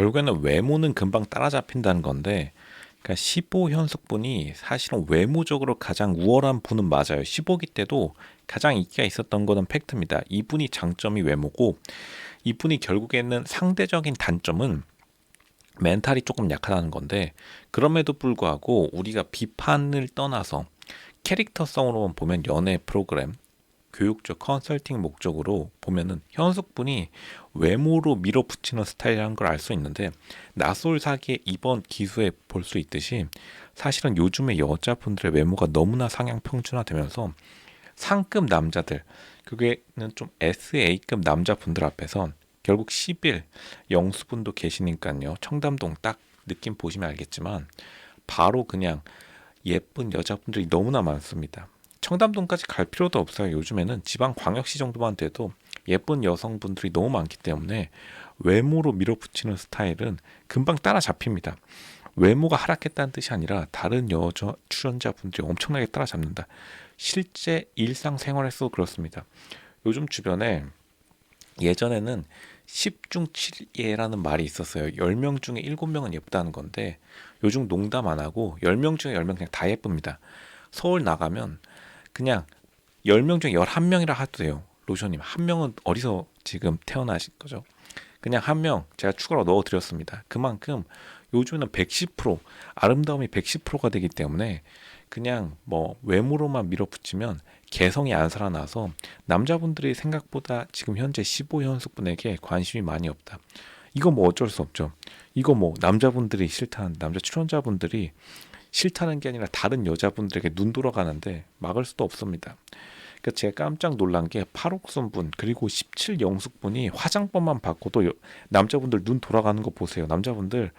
결국에는 외모는 금방 따라잡힌다는 건데 그러니까 15 현숙분이 사실은 외모적으로 가장 우월한 분은 맞아요. 15기 때도 가장 인기가 있었던 거는 팩트입니다. 이분이 장점이 외모고 이분이 결국에는 상대적인 단점은 멘탈이 조금 약하다는 건데 그럼에도 불구하고 우리가 비판을 떠나서 캐릭터성으로만 보면 연애 프로그램 교육적 컨설팅 목적으로 보면은 현숙분이 외모로 밀어붙이는 스타일이라는 걸 알 수 있는데 낯솔 사기의 이번 기수에 볼 수 있듯이 사실은 요즘의 여자분들의 외모가 너무나 상향 평준화되면서 상급 남자들 그게는 좀 SA급 남자분들 앞에선 결국 10일 영수분도 계시니까요. 청담동 딱 느낌 보시면 알겠지만 바로 그냥 예쁜 여자분들이 너무나 많습니다. 청담동까지 갈 필요도 없어요. 요즘에는 지방 광역시 정도만 돼도 예쁜 여성분들이 너무 많기 때문에 외모로 밀어붙이는 스타일은 금방 따라잡힙니다. 외모가 하락했다는 뜻이 아니라 다른 여자 출연자분들이 엄청나게 따라잡는다. 실제 일상생활에서도 그렇습니다. 요즘 주변에 예전에는 10중 7예라는 말이 있었어요. 10명 중에 7명은 예쁘다는 건데 요즘 농담 안 하고 10명 중에 10명 그냥 다 예쁩니다. 서울 나가면 그냥 10명 중에 11명이라 하도 돼요. 로션님 한 명은 어디서 지금 태어나신 거죠? 그냥 한 명 제가 추가로 넣어 드렸습니다. 그만큼 요즘에는 110% 아름다움이 110%가 되기 때문에 그냥 뭐 외모로만 밀어붙이면 개성이 안 살아나서 남자분들이 생각보다 지금 현재 15현숙분에게 관심이 많이 없다. 이거 뭐 어쩔 수 없죠. 이거 뭐 남자분들이 싫다는 남자 출연자분들이 싫다는 게 아니라 다른 여자분들에게 눈 돌아가는데 막을 수도 없습니다. 그러니까 제가 깜짝 놀란 게 8옥순분 그리고 17영숙분이 화장법만 바꿔도 남자분들 눈 돌아가는 거 보세요. 남자분들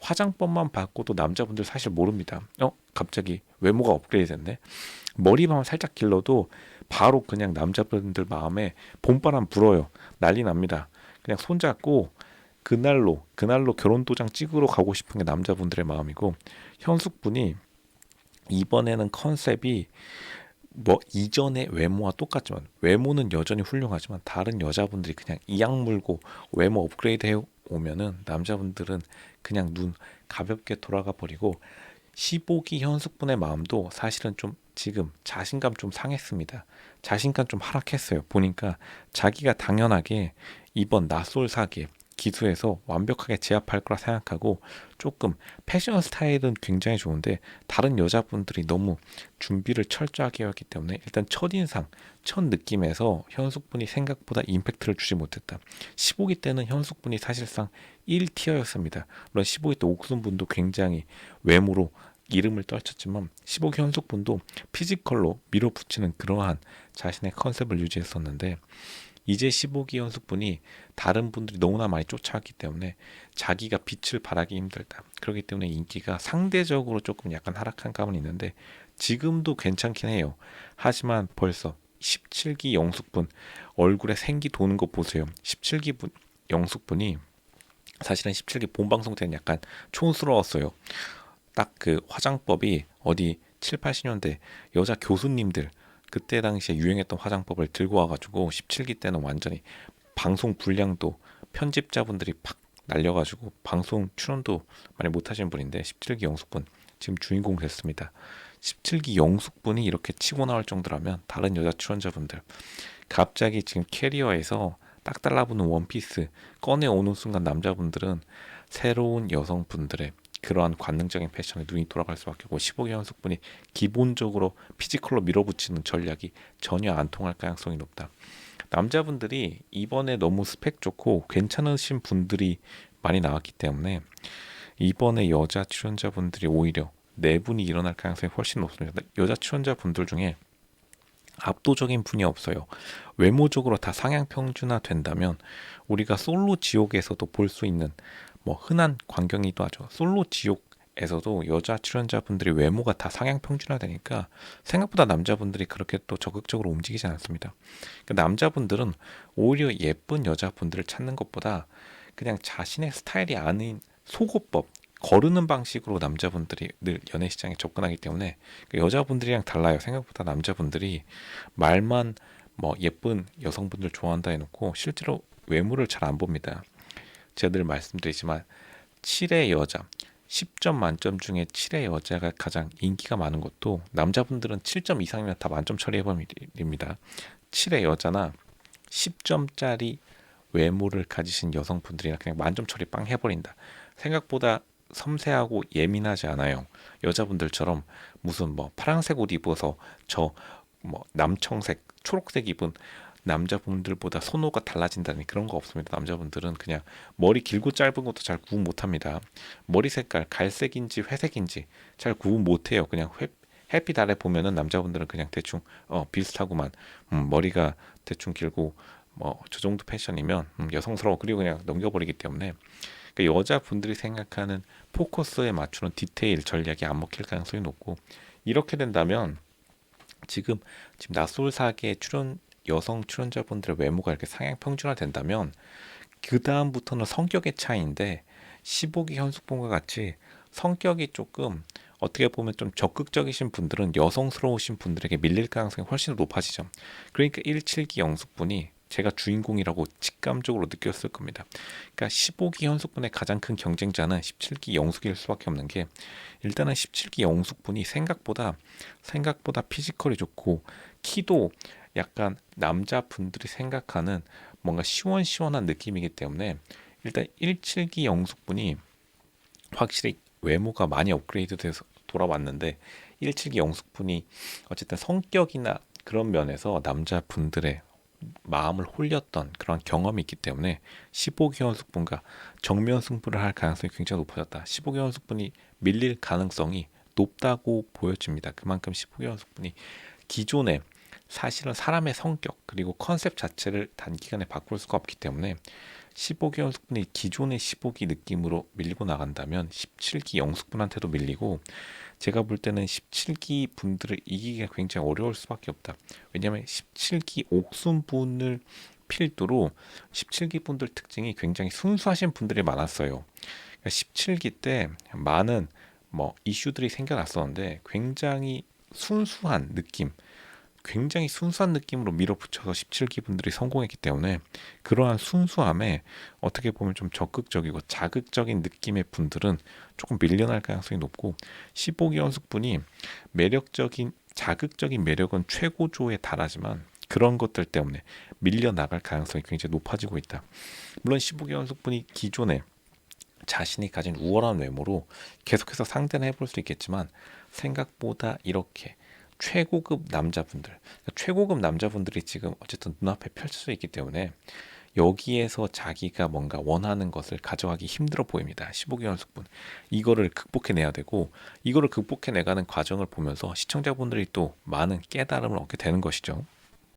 화장법만 바꿔도 남자분들 사실 모릅니다. 어? 갑자기 외모가 업그레이드 됐네. 머리만 살짝 길러도 바로 그냥 남자분들 마음에 봄바람 불어요. 난리 납니다. 그냥 손잡고 그날로 그날로 결혼 도장 찍으러 가고 싶은 게 남자분들의 마음이고 현숙분이 이번에는 컨셉이 뭐 이전의 외모와 똑같지만 외모는 여전히 훌륭하지만 다른 여자분들이 그냥 이악 물고 외모 업그레이드 해 오면은 남자분들은 그냥 눈 가볍게 돌아가 버리고 15기 현숙분의 마음도 사실은 좀 지금 자신감 좀 상했습니다. 자신감 좀 하락했어요. 보니까 자기가 당연하게 이번 낯솔 사기 기수에서 완벽하게 제압할 거라 생각하고 조금 패션 스타일은 굉장히 좋은데 다른 여자분들이 너무 준비를 철저하게 했기 때문에 일단 첫인상, 첫 느낌에서 현숙분이 생각보다 임팩트를 주지 못했다. 15기 때는 현숙분이 사실상 1티어였습니다. 물론 15기 때 옥순분도 굉장히 외모로 이름을 떨쳤지만 15기 현숙분도 피지컬로 밀어붙이는 그러한 자신의 컨셉을 유지했었는데 이제 15기 연숙분이 다른 분들이 너무나 많이 쫓아왔기 때문에 자기가 빛을 발하기 힘들다. 그렇기 때문에 인기가 상대적으로 조금 약간 하락한 감은 있는데 지금도 괜찮긴 해요. 하지만 벌써 17기 영숙분 얼굴에 생기 도는 거 보세요. 17기 분 영숙분이 사실은 17기 본 방송 때는 약간 촌스러웠어요. 딱 그 화장법이 어디 7, 80년대 여자 교수님들 그때 당시에 유행했던 화장법을 들고 와가지고 17기 때는 완전히 방송 분량도 편집자분들이 팍 날려가지고 방송 출연도 많이 못하시는 분인데 17기 영숙분 지금 주인공 됐습니다. 17기 영숙분이 이렇게 치고 나올 정도라면 다른 여자 출연자분들 갑자기 지금 캐리어에서 딱 달라붙는 원피스 꺼내오는 순간 남자분들은 새로운 여성분들의 그러한 관능적인 패션에 눈이 돌아갈 수밖에 없고 15개 연속분이 기본적으로 피지컬로 밀어붙이는 전략이 전혀 안 통할 가능성이 높다. 남자분들이 이번에 너무 스펙 좋고 괜찮으신 분들이 많이 나왔기 때문에 이번에 여자 출연자분들이 오히려 내분이 일어날 가능성이 훨씬 높습니다. 여자 출연자분들 중에 압도적인 분이 없어요. 외모적으로 다 상향 평준화 된다면 우리가 솔로 지옥에서도 볼 수 있는 뭐 흔한 광경이기도 하죠. 솔로 지옥에서도 여자 출연자분들이 외모가 다 상향 평준화되니까 생각보다 남자분들이 그렇게 또 적극적으로 움직이지 않습니다. 그러니까 남자분들은 오히려 예쁜 여자분들을 찾는 것보다 그냥 자신의 스타일이 아닌 속옷법 거르는 방식으로 남자분들이 늘 연애 시장에 접근하기 때문에 그러니까 여자분들이랑 달라요. 생각보다 남자분들이 말만 뭐 예쁜 여성분들 좋아한다 해놓고 실제로 외모를 잘 안 봅니다. 제가 늘 말씀드리지만 7의 여자 10점 만점 중에 7의 여자가 가장 인기가 많은 것도 남자분들은 7점 이상이면 다 만점 처리해버립니다. 7의 여자나 10점짜리 외모를 가지신 여성분들이나 그냥 만점 처리 빵 해버린다. 생각보다 섬세하고 예민하지 않아요. 여자분들처럼 무슨 뭐 파란색 옷 입어서 저 뭐 남청색, 초록색 입은 남자분들보다 선호가 달라진다는 그런 거 없습니다. 남자분들은 그냥 머리 길고 짧은 것도 잘 구분 못합니다. 머리 색깔 갈색인지 회색인지 잘 구분 못해요. 그냥 회, 햇빛 아래 보면은 남자분들은 그냥 대충 어 비슷하구만 음, 머리가 대충 길고 뭐 저 정도 패션이면 음, 여성스러워 그리고 그냥 넘겨버리기 때문에 그러니까 여자분들이 생각하는 포커스에 맞추는 디테일 전략이 안 먹힐 가능성이 높고 이렇게 된다면 지금 지금 낯솔 사계 출연 여성 출연자분들의 외모가 이렇게 상향 평준화 된다면 그 다음부터는 성격의 차이인데 15기 현숙분과 같이 성격이 조금 어떻게 보면 좀 적극적이신 분들은 여성스러우신 분들에게 밀릴 가능성이 훨씬 더 높아지죠. 그러니까 17기 영숙분이 제가 주인공이라고 직감적으로 느꼈을 겁니다. 그러니까 15기 현숙분의 가장 큰 경쟁자는 17기 영숙일 수밖에 없는 게 일단은 17기 영숙분이 생각보다 생각보다 피지컬이 좋고 키도 약간 남자분들이 생각하는 뭔가 시원시원한 느낌이기 때문에 일단 17기 영숙분이 확실히 외모가 많이 업그레이드 돼서 돌아왔는데 17기 영숙분이 어쨌든 성격이나 그런 면에서 남자분들의 마음을 홀렸던 그런 경험이 있기 때문에 15기 연숙분과 정면 승부를 할 가능성이 굉장히 높아졌다. 15기 연숙분이 밀릴 가능성이 높다고 보여집니다. 그만큼 15기 연숙분이 기존에 사실은 사람의 성격 그리고 컨셉 자체를 단기간에 바꿀 수가 없기 때문에 15기 영숙분이 기존의 15기 느낌으로 밀리고 나간다면 17기 영숙분한테도 밀리고 제가 볼 때는 17기 분들을 이기기가 굉장히 어려울 수밖에 없다. 왜냐하면 17기 옥순분을 필두로 17기 분들 특징이 굉장히 순수하신 분들이 많았어요. 그러니까 17기 때 많은 뭐 이슈들이 생겨났었는데 굉장히 순수한 느낌, 굉장히 순수한 느낌으로 밀어붙여서 17기 분들이 성공했기 때문에 그러한 순수함에 어떻게 보면 좀 적극적이고 자극적인 느낌의 분들은 조금 밀려날 가능성이 높고 15기 연숙분이 매력적인 자극적인 매력은 최고조에 달하지만 그런 것들 때문에 밀려나갈 가능성이 굉장히 높아지고 있다. 물론 15기 연숙분이 기존에 자신이 가진 우월한 외모로 계속해서 상대는 해볼 수 있겠지만 생각보다 이렇게 최고급 남자분들, 그러니까 최고급 남자분들이 지금 어쨌든 눈앞에 수 있기 때문에 여기에서 자기가 뭔가 원하는 것을 가져가기 힘들어 보입니다. 15기 연숙분. 이거를 극복해내야 되고, 이거를 극복해내가는 과정을 보면서 시청자분들이 또 많은 깨달음을 얻게 되는 것이죠.